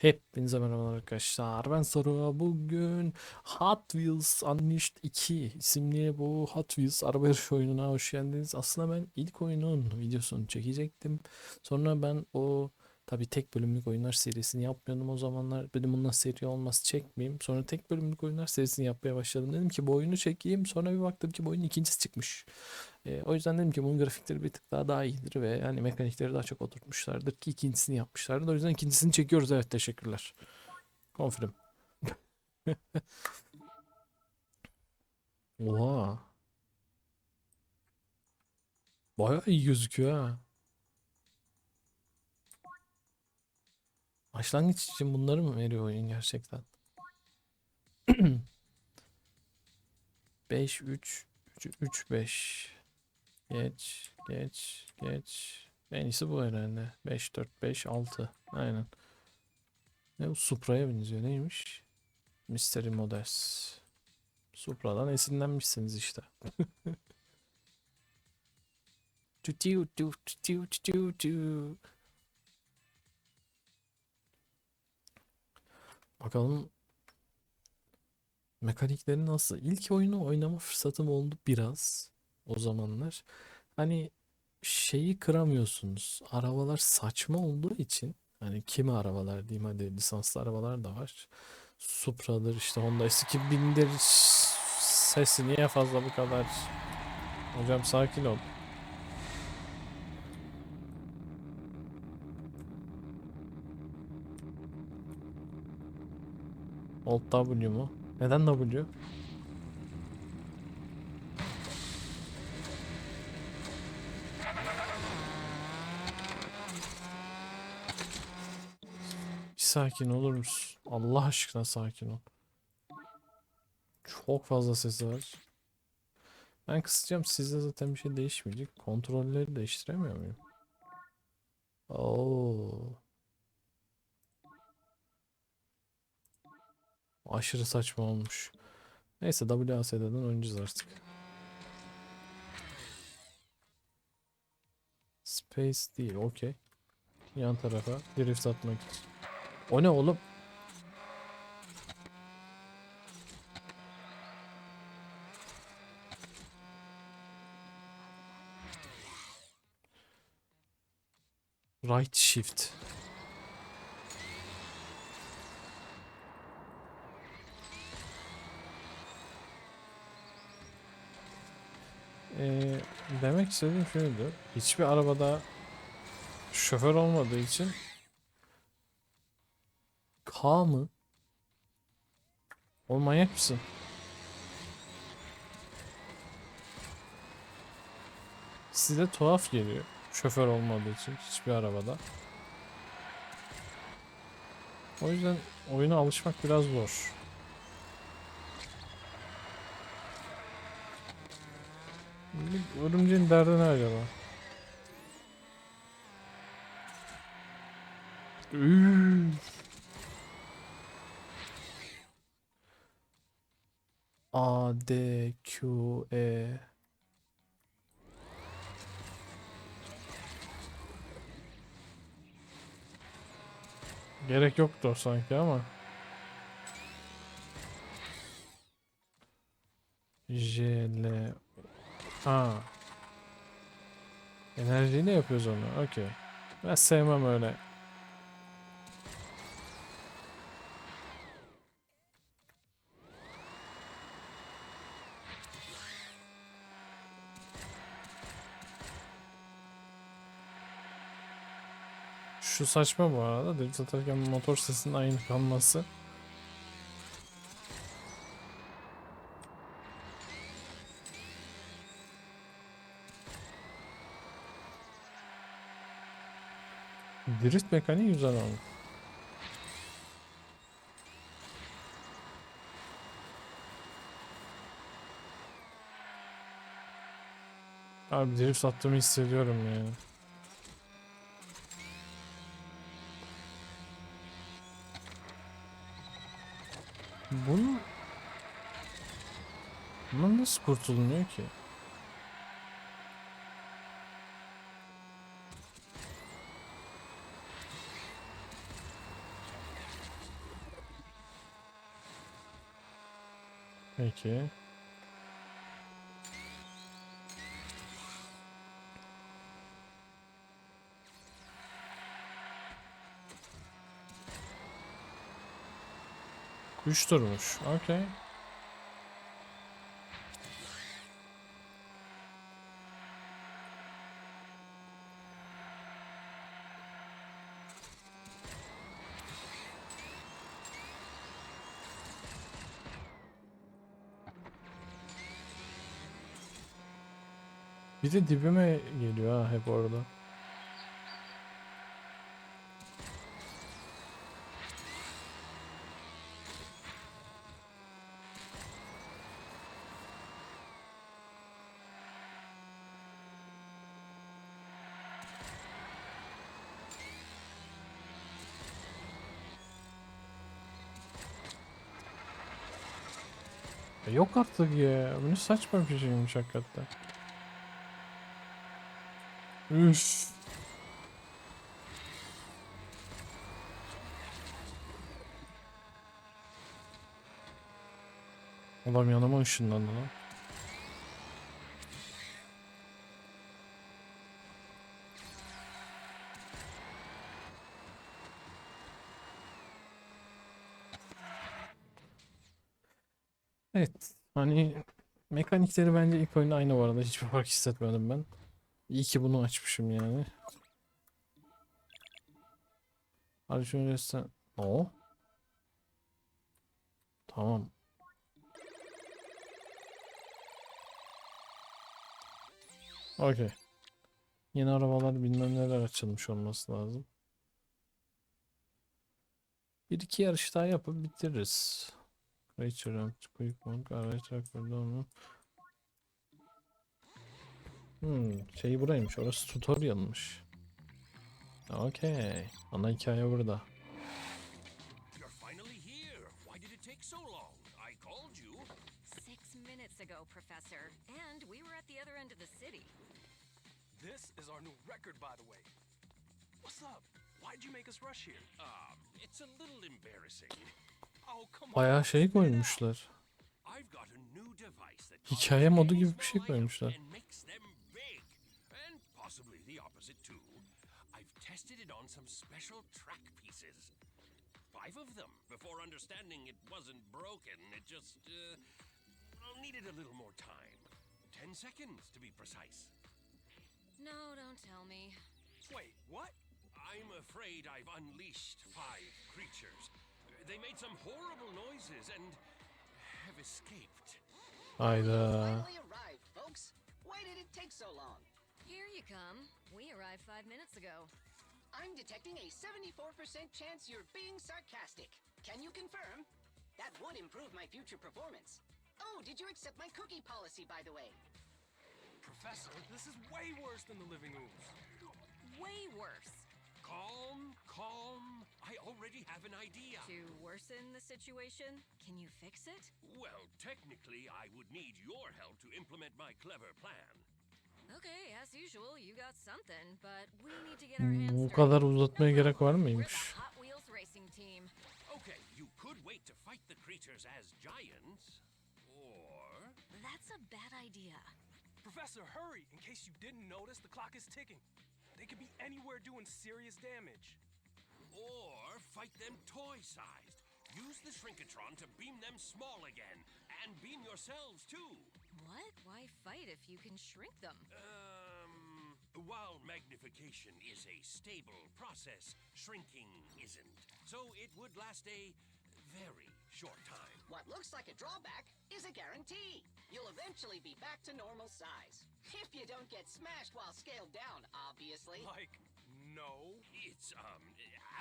Hepinize merhaba arkadaşlar. Ben Saru. Bugün Hot Wheels Unleashed 2 isimli bu Hot Wheels araba yarışı oyununa hoş geldiniz. Aslında ben ilk oyunun videosunu çekecektim. Sonra ben o tabi tek bölümlük oyunlar serisini yapmıyordum o zamanlar. Dedim bundan seri olmaz çekmeyeyim. Sonra tek bölümlük oyunlar serisini yapmaya başladım. Dedim ki bu oyunu çekeyim. Sonra bir baktım ki bu oyunun ikincisi çıkmış. E, o yüzden dedim ki bunun grafikleri bir tık daha daha iyidir ve yani mekanikleri daha çok oturtmuşlardır ki ikincisini yapmışlardır. O yüzden ikincisini çekiyoruz. Evet teşekkürler. Confirm. Oha. Bayağı iyi gözüküyor ha. Başlangıç için bunları mı veriyor oyun gerçekten? 5 3 3 3 5 Geç, geç, geç. En iyisi bu herhalde. 5 4 5 6. Aynen. Ne bu Supra'ya benziyor. Neymiş? Mystery Models. Supra'dan esinlenmişsiniz işte. Tu tu tu tu tu tu tu. Bakalım mekanikleri nasıl? İlk oyunu oynama fırsatım oldu biraz o zamanlar. Hani şeyi kıramıyorsunuz. Arabalar saçma olduğu için hani kimi arabalar diyeyim hadi lisanslı arabalar da var. Supra'dır işte Honda S2000'dir. Sesi niye fazla bu kadar? Hocam sakin ol. Alt W mu? Neden W? Sakin olur musun? Allah aşkına sakin ol. Çok fazla sesi var. Ben kısacağım. Sizde zaten bir şey değişmeyecek. Kontrolleri değiştiremiyor muyum? Oo. Aşırı saçma olmuş. Neyse WASD'den oynayacağız artık. Space değil, okey. Yan tarafa drift atmak için. O ne oğlum? Right shift. Ee, demek istediğim şuydu. Hiçbir arabada şoför olmadığı için K mı? Oğlum manyak mısın? Size tuhaf geliyor. Şoför olmadığı için hiçbir arabada. O yüzden oyuna alışmak biraz zor. Örümceğin derdi ne acaba? Üf. A, D, Q, E. Gerek yoktu sanki ama. J, L, A. Enerjiyi ne yapıyoruz onu? Okey. Ben sevmem öyle. Şu saçma bu arada. Drift atarken motor sesinin aynı kalması. Drift mekaniği güzel olmuş. Abi drift attığımı hissediyorum ya. Bunu Bundan nasıl kurtulunuyor ki? Peki. Kuş durmuş. Okey. Bir de dibime geliyor ha hep orada. E Yok artık ya. Bu ne saçma bir şeymiş hakikaten. Üf. Adam yanıma ışınlandı lan. Evet. Hani mekanikleri bence ilk oyunda aynı bu arada. Hiçbir fark hissetmedim ben. İyi ki bunu açmışım yani. Hadi şunu göster. O. Tamam. Okey. Yeni arabalar bilmem neler açılmış olması lazım. Bir iki yarış daha yapıp bitiririz. Creature Ramp, Quick Monk, araç burada onu. Hmm, şey buraymış. Orası tutorialmış. Okey. Ana hikaye burada. You're finally here. Why did it take so long? I called you. Six minutes ago, Professor. And we were at the other end of the city. This is our new record, by the way. What's up? Why'd you make us rush here? Um, it's a little embarrassing. Bayağı şey koymuşlar. I've got a new device that Hikaye modu gibi bir şey koymuşlar. And makes them big. And possibly the opposite too. I've tested it on some special track pieces. Five of them before understanding it wasn't broken. It just uh, well, needed a little more time. Ten seconds to be precise. No, don't tell me. Wait, what? I'm afraid I've unleashed five creatures. They made some horrible noises and have escaped. Hayda. Uh, finally arrived, folks. Why did it take so long? Here you come. We arrived five minutes ago. I'm detecting a 74% chance you're being sarcastic. Can you confirm? That would improve my future performance. Oh, did you accept my cookie policy, by the way? Professor, this is way worse than the living ooze. Way worse. Calm, calm. I already have an idea. To worsen the situation, can you fix it? Well, technically, I would need your help to implement my clever plan. Okay, as usual, you got something, but we need to get our hmm, hands Bu kadar uzatmaya gerek var We're mıymış? the Hot Wheels racing team. Okay, you could wait to fight the creatures as giants, or That's a bad idea. Professor, hurry! In case you didn't notice, the clock is ticking. They could be anywhere doing serious damage. Or fight them toy-sized. Use the shrinkatron to beam them small again, and beam yourselves too. What? Why fight if you can shrink them? Um, while magnification is a stable process, shrinking isn't. So it would last a very short time. What looks like a drawback is a guarantee. You'll eventually be back to normal size. If you don't get smashed while scaled down, obviously. Like, no. It's um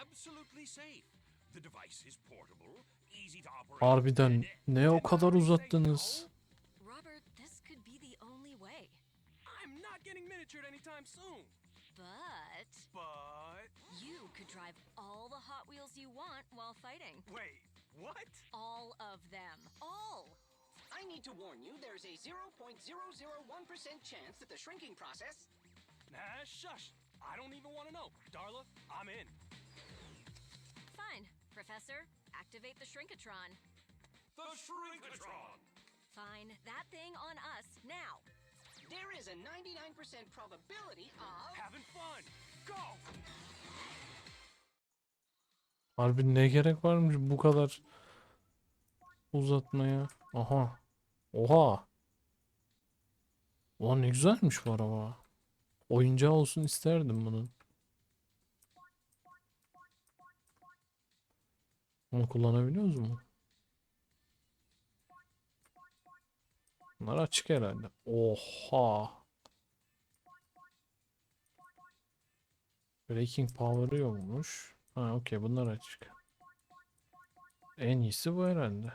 absolutely safe. The device is portable, easy to operate. Harbiden and- ne o kadar uzattınız? Robert, this could be the only way. I'm not getting miniatured anytime soon. But But. you could drive all the Hot Wheels you want while fighting. Wait, what? All of them. All! I need to warn you, there's a 0.001% chance that the shrinking process Nah, shush. I don't even want to know. Darla, I'm in. Professor, activate the Shrinkatron. The Shrinkatron! Fine, that thing on us now. There is a 99% probability of. Having fun. Go! Harbi ne gerek varmış bu kadar uzatmaya? Aha. Oha. Ulan ne güzelmiş bu araba. Oyuncağı olsun isterdim bunun. Bunu kullanabiliyoruz mu? Bunlar açık herhalde. Oha. Braking power'ı yokmuş. Ha okey bunlar açık. En iyisi bu herhalde.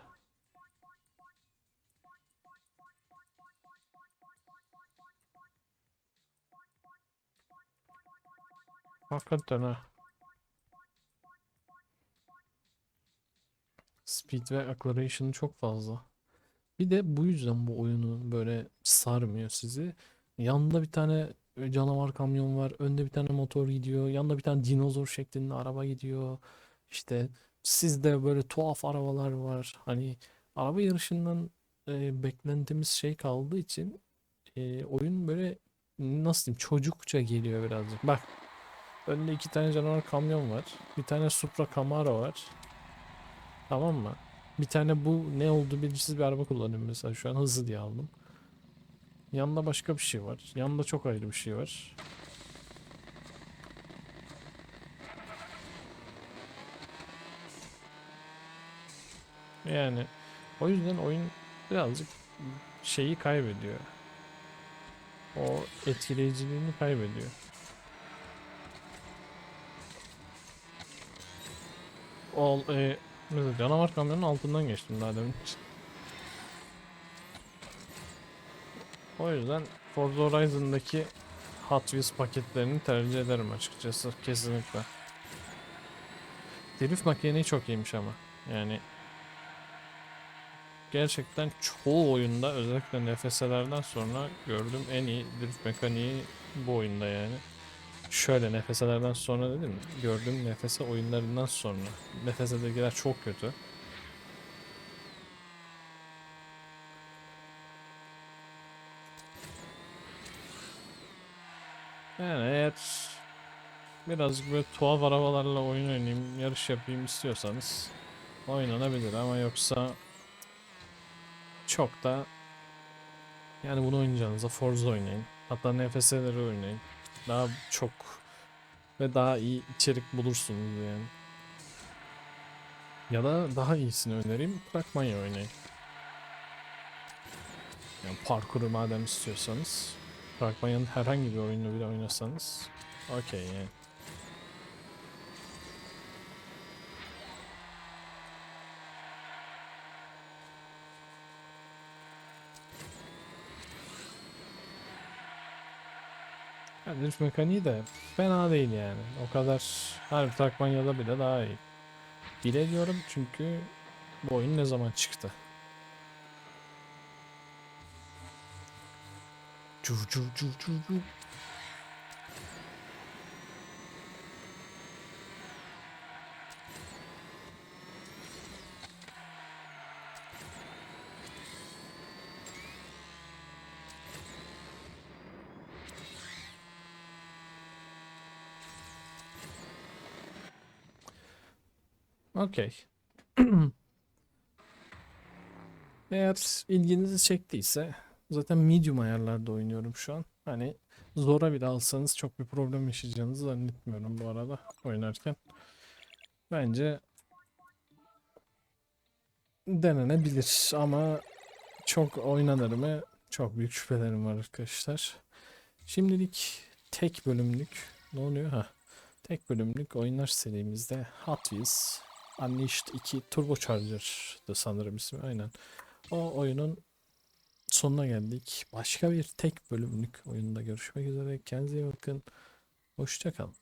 Hakikaten ha. Speed ve acceleration çok fazla. Bir de bu yüzden bu oyunu böyle sarmıyor sizi. Yanında bir tane canavar kamyon var. Önde bir tane motor gidiyor. Yanında bir tane dinozor şeklinde araba gidiyor. İşte sizde böyle tuhaf arabalar var. Hani araba yarışından e, beklentimiz şey kaldığı için e, oyun böyle nasıl diyeyim çocukça geliyor birazcık. Bak önde iki tane canavar kamyon var. Bir tane Supra Camaro var. Tamam mı? Bir tane bu ne oldu belirsiz bir araba kullanıyorum mesela şu an hızlı diye aldım. Yanında başka bir şey var. Yanında çok ayrı bir şey var. Yani o yüzden oyun birazcık şeyi kaybediyor. O etkileyiciliğini kaybediyor. Ol, e, mesela canavar kamyonun altından geçtim daha demin. O yüzden Forza Horizon'daki Hot Wheels paketlerini tercih ederim açıkçası. Kesinlikle. Drift mekaniği çok iyiymiş ama. Yani gerçekten çoğu oyunda özellikle NFS'lerden sonra gördüğüm en iyi drift mekaniği bu oyunda yani. Şöyle NFS'lerden sonra dedim mi? Gördüğüm NFS oyunlarından sonra. NFS'dekiler çok kötü. Yani eğer birazcık böyle tuhaf arabalarla oyun oynayayım, yarış yapayım istiyorsanız oynanabilir ama yoksa çok da yani bunu oynayacağınızda Forza oynayın. Hatta NFS'leri oynayın. Daha çok ve daha iyi içerik bulursunuz yani. Ya da daha iyisini önereyim. Trackmania oynayın. Yani parkuru madem istiyorsanız. Trackmania'nın herhangi bir oyununu bile oynasanız. Okey yani. Yani drift mekaniği de fena değil yani. O kadar harbi Trackmania'da bile daha iyi. Bile diyorum çünkü bu oyun ne zaman çıktı? Cur cur cur cur cur. Okey. Eğer ilginizi çektiyse zaten medium ayarlarda oynuyorum şu an. Hani zora bile alsanız çok bir problem yaşayacağınızı zannetmiyorum bu arada oynarken. Bence denenebilir ama çok oynanır mı? Çok büyük şüphelerim var arkadaşlar. Şimdilik tek bölümlük ne oluyor ha? Tek bölümlük oyunlar serimizde Hot Wheels Unleashed 2 Turbocharger'dı sanırım ismi aynen. O oyunun sonuna geldik. Başka bir tek bölümlük oyunda görüşmek üzere. Kendinize iyi bakın. Hoşçakalın.